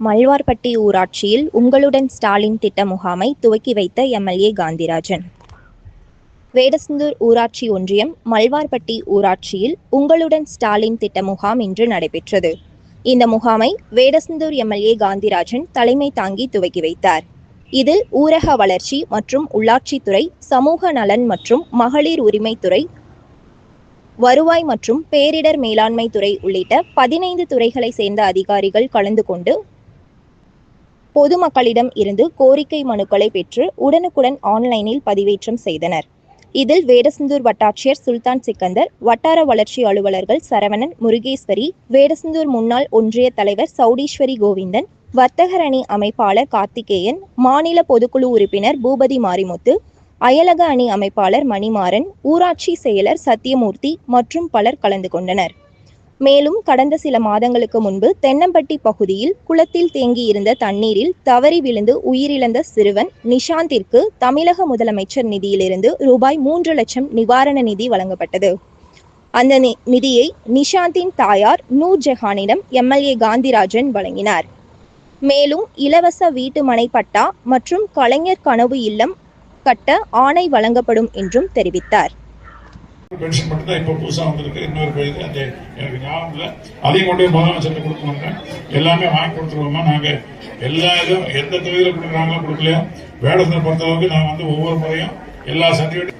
மல்வார்பட்டி ஊராட்சியில் உங்களுடன் ஸ்டாலின் திட்ட முகாமை துவக்கி வைத்த எம்எல்ஏ காந்திராஜன். வேடசந்தூர் ஊராட்சி ஒன்றியம் மல்வார்பட்டி ஊராட்சியில் உங்களுடன் ஸ்டாலின் திட்ட முகாம் இன்று நடைபெற்றது. இந்த முகாமை வேடசந்தூர் எம்எல்ஏ காந்திராஜன் தலைமை தாங்கி துவக்கி வைத்தார். இதில் ஊரக வளர்ச்சி மற்றும் உள்ளாட்சித்துறை சமூக நலன் மற்றும் மகளிர் உரிமைத்துறை வருவாய் மற்றும் பேரிடர் மேலாண்மை துறை உள்ளிட்ட பதினைந்து துறைகளை சேர்ந்த அதிகாரிகள் கலந்து கொண்டு பொதுமக்களிடம் இருந்து கோரிக்கை மனுக்களை பெற்று உடனுக்குடன் ஆன்லைனில் பதிவேற்றம் செய்தனர். இதில் வேடசந்தூர் வட்டாட்சியர் சுல்தான் சிக்கந்தர் வட்டார வளர்ச்சி அலுவலர்கள் சரவணன் முருகேஸ்வரி வேடசந்தூர் முன்னாள் ஒன்றிய தலைவர் சௌடீஸ்வரி கோவிந்தன் வர்த்தகர் அணி அமைப்பாளர் கார்த்திகேயன் மாநில பொதுக்குழு உறுப்பினர் பூபதி மாரிமுத்து அயலக அணி அமைப்பாளர் மணிமாறன் ஊராட்சி செயலர் சத்தியமூர்த்தி மற்றும் பலர் கலந்து கொண்டனர். மேலும் கடந்த சில மாதங்களுக்கு முன்பு தென்னம்பட்டி பகுதியில் குளத்தில் தேங்கியிருந்த தண்ணீரில் தவறி விழுந்து உயிரிழந்த சிறுவன் நிஷாந்திற்கு தமிழக முதலமைச்சர் நிதியிலிருந்து ரூபாய் மூன்று லட்சம் நிவாரண நிதி வழங்கப்பட்டது. அந்த நி- நிதியை நிஷாந்தின் தாயார் நூர் ஜஹானிடம் எம்எல்ஏ காந்திராஜன் வழங்கினார். மேலும் இலவச வீட்டு மனை பட்டா மற்றும் கலைஞர் கனவு இல்லம் கட்ட ஆணை வழங்கப்படும் என்றும் தெரிவித்தார். பென்ஷன் மட்டும் தான் இப்போ புதுசாக வந்திருக்கு. இன்னொரு பேருக்கு அந்த எனக்கு ஞாபகம் இல்லை. அதையும் கொண்டு போய் முதலமைச்சர்கிட்ட கொடுக்கணுங்க எல்லாமே வாங்கி கொடுத்துருவோமா? நாங்கள் எல்லா இதுவும் எந்த தொழிலில் கொடுக்குறாங்களோ கொடுக்கலையோ? வேடத்தை பொறுத்தளவுக்கு நான் வந்து ஒவ்வொரு முறையும் எல்லா சர்டிஃபிகேட்